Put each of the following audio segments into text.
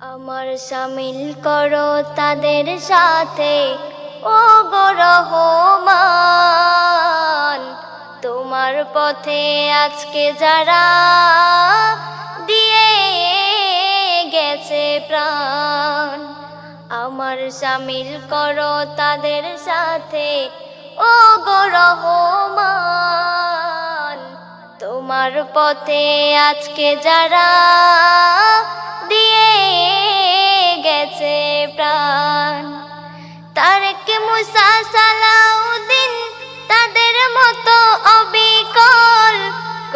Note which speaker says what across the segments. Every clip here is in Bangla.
Speaker 1: আমার সামিল করো তাদের সাথে। ও রহমান, তোমার পথে আজকে যারা দিয়ে গেছে প্রাণ, আমার সামিল করো তাদের সাথে। ও রহমান, তোমার পথে আজকে যারা দিয়ে মুসা সালাউদ্দিন তাদের মতো অবিকল।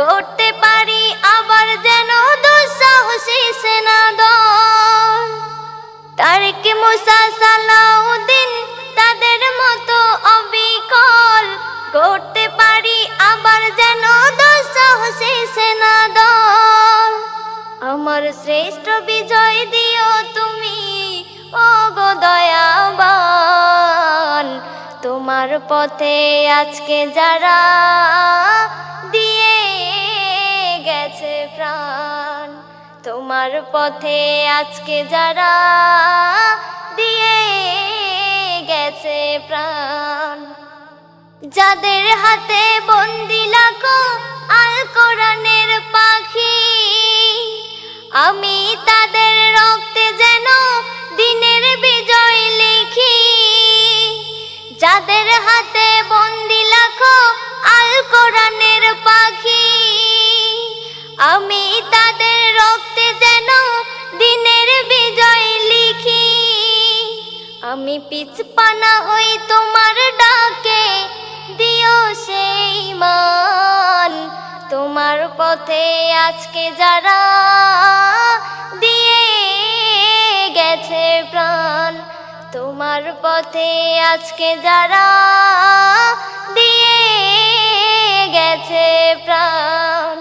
Speaker 1: করতে পারি আবার যেন দুঃসাহসী সেনা দল তারেক মুসা সালাউদ্দিন তাদের মতো অবিকল। করতে পারি আবার যেন দুঃসাহসী সেনা দল আমার শ্রেষ্ঠ বিজয় দিও তুমি ও গো তোমার পথে আজকে যারা দিয়ে গেছে প্রাণ, তোমার পথে আজকে যারা দিয়ে গেছে প্রাণ। যাদের হাতে বন্দি লাখো আল কোরআনের পাখি, আমি আমি পিছপানা হই তোমার ডাকে, দিও সেই মান। তোমার পথে আজকে যারা দিয়ে গেছে প্রাণ, তোমার পথে আজকে যারা দিয়ে গেছে প্রাণ।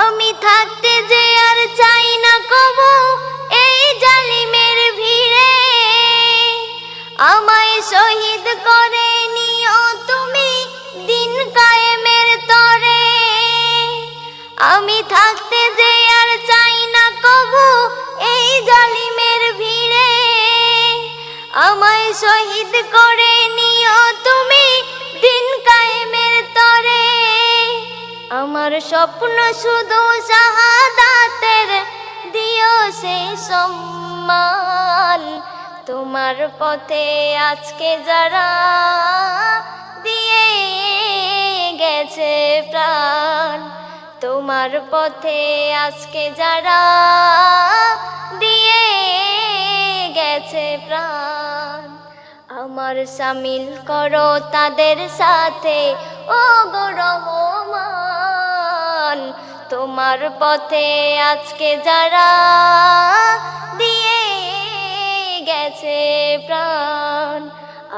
Speaker 1: আমি থাকতে যে স্বপ্ন শুধু শাহাদাতের দিও সেই সম্মান। তোমার পথে আজকে যারা দিয়ে গেছে প্রাণ, তোমার পথে আজকে যারা দিয়ে গেছে প্রাণ। আমার সামিল করো তাদের সাথে, ও গো রহমান তোমার পথে আজকে যারা দিয়ে গেছে প্রাণ,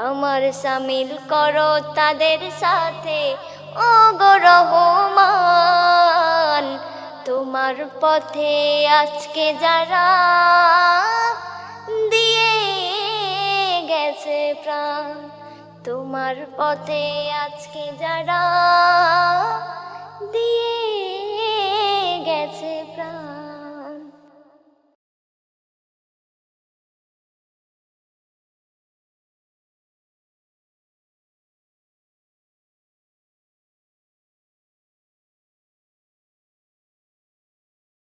Speaker 1: আমার সামিল করো তাদের সাথে। ও রহমান, তোমার পথে আজকে যারা দিয়ে গেছে প্রাণ, তোমার পথে আজকে যারা দিয়ে গেছে প্রাণ